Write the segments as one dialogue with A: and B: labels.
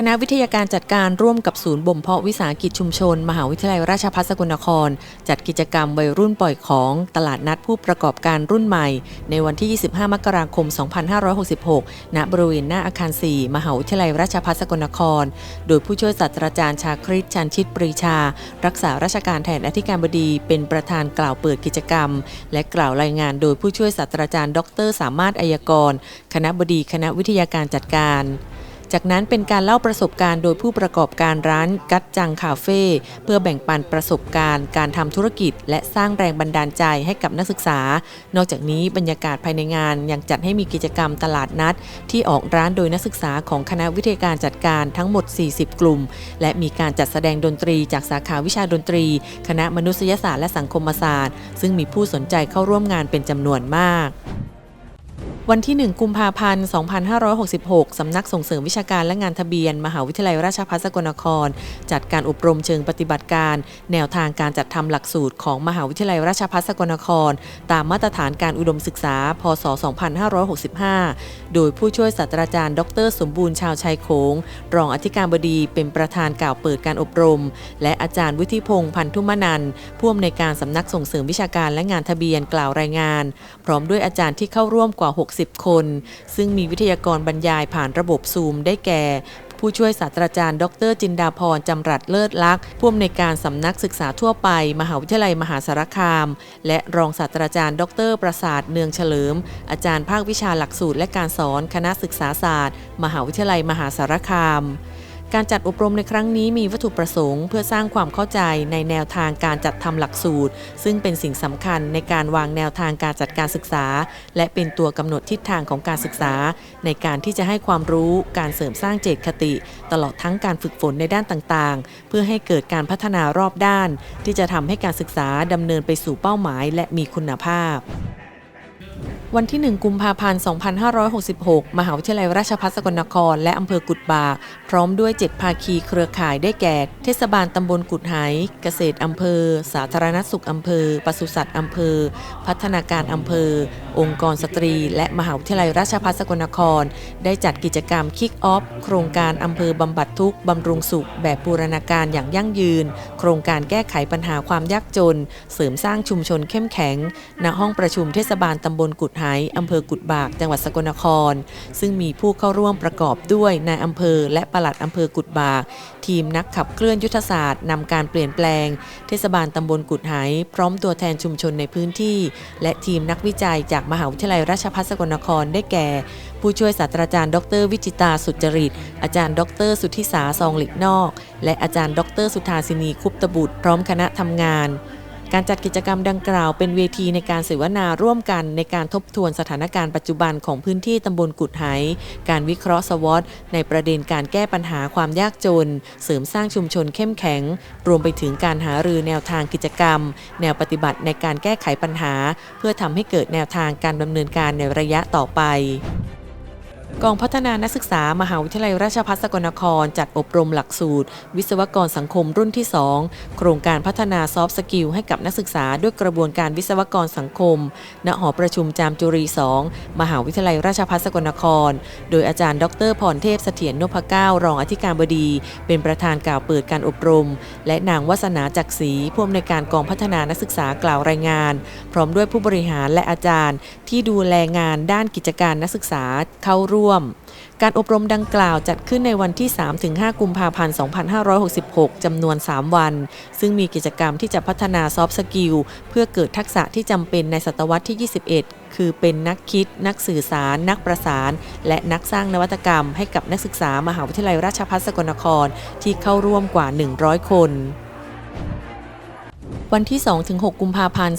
A: คณะวิทยาการจัดการร่วมกับศูนย์บ่มเพาะวิสาหกิจชุมชน มหาวิทยาลัยราชภัฏสกลนคร จัดกิจกรรมวัยรุ่นปล่อยของตลาดนัดผู้ประกอบการรุ่นใหม่ ในวันที่ 25 มกราคม 2566 ณ บริเวณหน้าอาคาร 4 มหาวิทยาลัยราชภัฏสกลนคร โดยผู้ช่วยศาสตราจารย์ชาคริตชันชิตปรีชา รักษาราชการแทนอธิการบดี เป็นประธานกล่าวเปิดกิจกรรม และกล่าวรายงานโดยผู้ช่วยศาสตราจารย์ ดร สามารถอัยกร คณะบดีคณะวิทยาการจัดการ จากนั้นเป็นการเล่าประสบการณ์โดยผู้ประกอบการร้านกัดจังคาเฟ่เพื่อแบ่งปันประสบการณ์ การทำธุรกิจ และสร้างแรงบันดาลใจให้กับนักศึกษา นอกจากนี้บรรยากาศภายในงานยังจัดให้มีกิจกรรมตลาดนัด ที่ออกร้านโดยนักศึกษาของคณะวิทยาการจัดการทั้งหมด 40 กลุ่ม และมีการจัดแสดงดนตรีจากสาขาวิชาดนตรี คณะมนุษยศาสตร์และสังคมศาสตร์ ซึ่งมีผู้สนใจเข้าร่วมงานเป็นจำนวนมาก วันที่ 1 กุมภาพันธ์ 2566 สำนักส่งเสริมวิชาการและงานทะเบียน มหาวิทยาลัยราชภัฏสกลนคร จัดการอบรมเชิงปฏิบัติการ แนวทางการจัดทำหลักสูตรของมหาวิทยาลัยราชภัฏสกลนคร ตามมาตรฐานการอุดมศึกษา พศ 2565 โดยผู้ช่วยศาสตราจารย์ ดร สมบูรณ์ชาวชัยโขง รองอธิการบดีเป็นประธานกล่าวเปิดการอบรม และอาจารย์วุฒิพงษ์พันธุมนันผู้อำนวยการสำนักส่งเสริมวิชาการและงานทะเบียนกล่าวรายงาน พร้อมด้วยอาจารย์ที่เข้าร่วมกว่า 60คน ซึ่งมีวิทยากรบรรยายผ่านระบบซูมได้แก่ ผู้ช่วยศาสตราจารย์ ดรจินดาพรจำรัดเลิศลักษ์ผู้อำนวยการสำนักศึกษาทั่วไป มหาวิทยาลัยมหาสารคาม และรองศาสตราจารย์ ดร ประสาทเนืองเฉลิม อาจารย์ภาควิชาหลักสูตรและการสอนคณะศึกษาศาสตร์ มหาวิทยาลัยมหาสารคาม การจัดอบรมในครั้งนี้มีวัตถุประสงค์ เพื่อสร้างความเข้าใจในแนวทางการจัดทำหลักสูตร ซึ่งเป็นสิ่งสำคัญในการวางแนวทางการจัดการศึกษา และเป็นตัวกำหนดทิศทางของการศึกษา ในการที่จะให้ความรู้การเสริมสร้างเจตคติ ตลอดทั้งการฝึกฝนในด้านต่างๆ เพื่อให้เกิดการพัฒนารอบด้าน ที่จะทำให้การศึกษาดำเนินไปสู่เป้าหมาย และมีคุณภาพ วันที่ 1 กุมภาพันธ์ 2566 มหาวิทยาลัยราชภัฏสกลนคร และอำเภอกุดบากพร้อมด้วย 7 ภาคีเครือข่ายได้แก่ เทศบาลตำบลกุดไหเกษตรอำเภอ สาธารณสุขอำเภอ ปศุสัตว์อำเภอ พัฒนาการอำเภอ องค์กรสตรี และมหาวิทยาลัยราชภัฏสกลนคร ได้จัดกิจกรรมคิกออฟโครงการอำเภอบำบัดทุกข์บำรุงสุข แบบบูรณาการอย่างยั่งยืน โครงการแก้ไขปัญหาความยากจน เสริมสร้างชุมชนเข้มแข็งณห้องประชุมเทศบาลตำบลกุดไหอำเภอกุดบาก จังหวัดสกลนคร ซึ่งมีผู้เข้าร่วมประกอบด้วยนายอำเภอและปลัดอำเภอกุดบาก ทีมนักขับเคลื่อนยุทธศาสตร์นำการเปลี่ยนแปลง เทศบาลตำบลกุดไหพร้อมตัวแทนชุมชนในพื้นที่ และทีมนักวิจัยจากมหาวิทยาลัยราชภัฏสกลนครได้แก่ ผู้ช่วยศาสตราจารย์ ดร วิจิตาสุจริต อาจารย์ ดร สุทธิสาซองหลิกนอก และอาจารย์ ดร สุธาสินีคุปตบุตรพร้อมคณะทำงาน การจัดกิจกรรมดังกล่าวเป็นเวทีในการเสวนาร่วมกันในการทบทวนสถานการณ์ปัจจุบันของพื้นที่ตำบลกุดไหการวิเคราะห์สวอตในประเด็นการแก้ปัญหาความยากจน เสริมสร้างชุมชนเข้มแข็ง รวมไปถึงการหารือแนวทางกิจกรรม แนวปฏิบัติในการแก้ไขปัญหา เพื่อทำให้เกิดแนวทางการดำเนินการในระยะต่อไป กองพัฒนานักศึกษามหาวิทยาลัยราชภัฏสกลนคร จัดอบรมหลักสูตร วิศวกรสังคมรุ่นที่ 2 โครงการพัฒนาซอฟต์สกิลให้กับนักศึกษาด้วยกระบวนการวิศวกรสังคม ณหอประชุมจามจุรี 2 มหาวิทยาลัยราชภัฏสกลนคร โดยอาจารย์ดรพรเทพเสถียรนพเก้ารองอธิการบดี เป็นประธานกล่าวเปิดการอบรม และนางวัสนาจักรีผู้อำนวยการกองพัฒนานักศึกษากล่าวรายงาน พร้อมด้วยผู้บริหารและอาจารย์ ที่ดูแลงานด้านกิจการนักศึกษาเข้าร่วมการอบรมดังกล่าวจัดขึ้นในวันที่ 3-5 กุมภาพันธ์ 2566 จำนวน 3 วัน ซึ่งมีกิจกรรมที่จะพัฒนาซอฟต์สกิลเพื่อเกิดทักษะที่จำเป็นในศตวรรษที่ 21 คือเป็นนักคิด นักสื่อสาร นักประสาน และนักสร้างนวัตกรรมให้กับนักศึกษามหาวิทยาลัยราชภัฏสกลนครที่เข้าร่วมกว่า 100 คน วันที่ 2-6 กุมภาพันธ์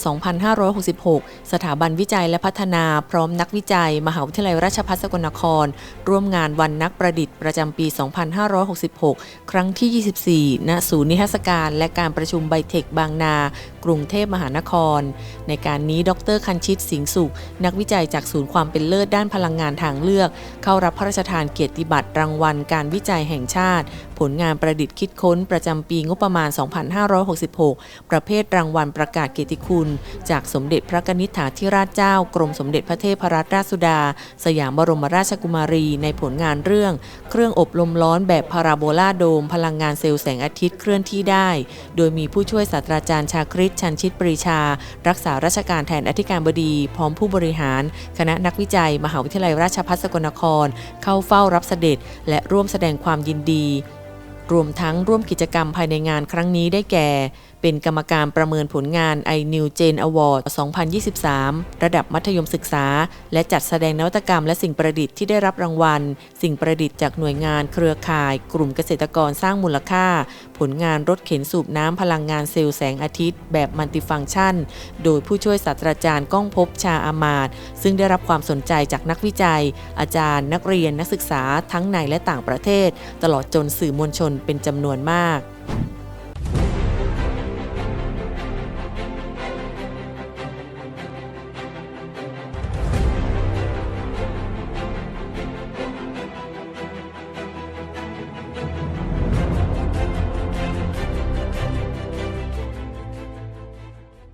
A: 2566 สถาบันวิจัยและพัฒนาพร้อมนักวิจัย มหาวิทยาลัยราชภัฏสกลนคร ร่วมงานวันนักประดิษฐ์ประจำปี 2566 ครั้งที่ 24 ณ ศูนย์นิทรรศการและการประชุมไบเทคบางนา กรุงเทพมหานคร ในการนี้ดรคันชิตสิงห์สุข นักวิจัยจากศูนย์ความเป็นเลิศด้านพลังงานทางเลือก เข้ารับพระราชทานเกียรติบัตรรางวัลการวิจัยแห่งชาติ ผลงานประดิษฐ์คิดค้นประจำปีงบประมาณ 2566 ประเภทรางวัลประกาศเกียรติคุณ จากสมเด็จพระกนิษฐาธิราชเจ้ากรมสมเด็จพระเทพรัตนราชสุดา สยามบรมราชกุมารีในผลงานเรื่อง เครื่องอบลมร้อนแบบพาราโบลาโดม พลังงานเซลล์แสงอาทิตย์เคลื่อนที่ได้ โดยมีผู้ช่วยศาสตราจารย์ชาคริตชันชิตปรีชา รักษาราชการแทนอธิการบดี พร้อมผู้บริหาร คณะนักวิจัย มหาวิทยาลัยราชภัฏสกลนคร เข้าเฝ้ารับเสด็จ และร่วมแสดงความยินดี รวมทั้งร่วมกิจกรรมภายในงานครั้งนี้ได้แก่ เป็นกรรมการประเมินผลงาน i New Gen Award 2023 ระดับมัธยมศึกษา และจัดแสดงนวัตกรรมและสิ่งประดิษฐ์ที่ได้รับรางวัล สิ่งประดิษฐ์จากหน่วยงานเครือข่าย กลุ่มเกษตรกรสร้างมูลค่า ผลงานรถเข็นสูบน้ำพลังงานเซลล์แสงอาทิตย์ แบบมัลติฟังก์ชัน โดยผู้ช่วยศาสตราจารย์ก้องภพชาอามาตซึ่งได้รับความสนใจจากนักวิจัย อาจารย์ นักเรียนนักศึกษาทั้งในและต่างประเทศ ตลอดจนสื่อมวลชนเป็นจำนวนมาก